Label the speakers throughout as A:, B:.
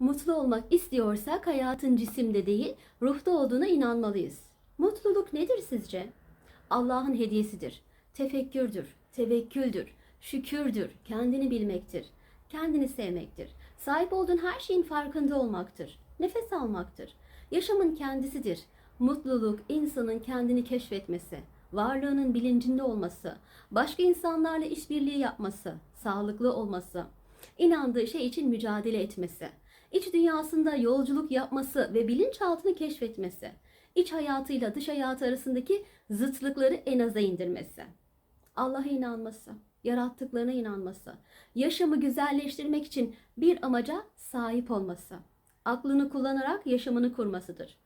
A: Mutlu olmak istiyorsak hayatın cisimde değil, ruhta olduğuna inanmalıyız. Mutluluk nedir sizce? Allah'ın hediyesidir. Tefekkürdür, tevekküldür, şükürdür, kendini bilmektir, kendini sevmektir. Sahip olduğun her şeyin farkında olmaktır. Nefes almaktır. Yaşamın kendisidir. Mutluluk insanın kendini keşfetmesi, varlığının bilincinde olması, başka insanlarla işbirliği yapması, sağlıklı olması, inandığı şey için mücadele etmesi, iç dünyasında yolculuk yapması ve bilinçaltını keşfetmesi, iç hayatıyla dış hayatı arasındaki zıtlıkları en aza indirmesi, Allah'a inanması, yarattıklarına inanması, yaşamı güzelleştirmek için bir amaca sahip olması, aklını kullanarak yaşamını kurmasıdır.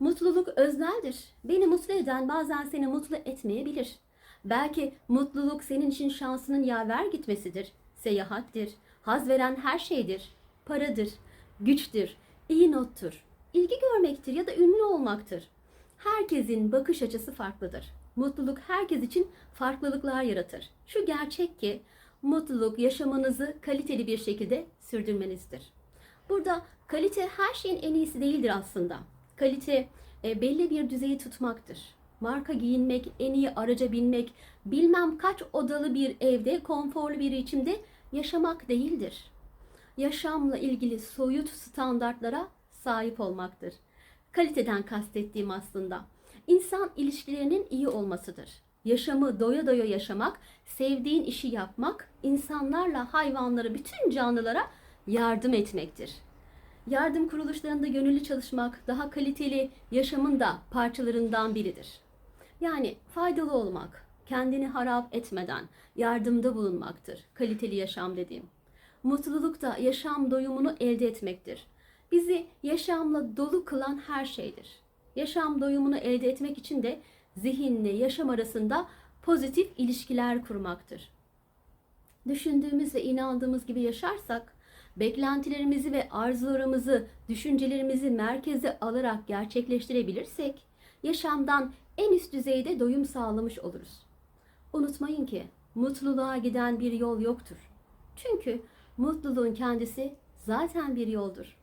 A: Mutluluk özneldir. Beni mutlu eden bazen seni mutlu etmeyebilir. Belki mutluluk senin için şansının yaver gitmesidir, seyahattir, haz veren her şeydir, paradır, güçtür, iyi nottur, ilgi görmektir ya da ünlü olmaktır. Herkesin bakış açısı farklıdır. Mutluluk herkes için farklılıklar yaratır. Şu gerçek ki mutluluk yaşamınızı kaliteli bir şekilde sürdürmenizdir. Burada kalite her şeyin en iyisi değildir aslında. Kalite e, belli bir düzeyi tutmaktır. Marka giyinmek, en iyi araca binmek, bilmem kaç odalı bir evde, konforlu bir içimde yaşamak değildir. Yaşamla ilgili soyut standartlara sahip olmaktır. Kaliteden kastettiğim aslında insan ilişkilerinin iyi olmasıdır. Yaşamı doya doya yaşamak, sevdiğin işi yapmak, insanlarla, hayvanlara, bütün canlılara yardım etmektir. Yardım kuruluşlarında gönüllü çalışmak daha kaliteli yaşamın da parçalarından biridir. Yani faydalı olmak, kendini harap etmeden yardımda bulunmaktır kaliteli yaşam dediğim. Mutluluk da yaşam doyumunu elde etmektir. Bizi yaşamla dolu kılan her şeydir. Yaşam doyumunu elde etmek için de zihinle yaşam arasında pozitif ilişkiler kurmaktır. Düşündüğümüz ve inandığımız gibi yaşarsak, beklentilerimizi ve arzularımızı, düşüncelerimizi merkeze alarak gerçekleştirebilirsek, yaşamdan en üst düzeyde doyum sağlamış oluruz. Unutmayın ki mutluluğa giden bir yol yoktur. Çünkü mutluluğun kendisi zaten bir yoldur.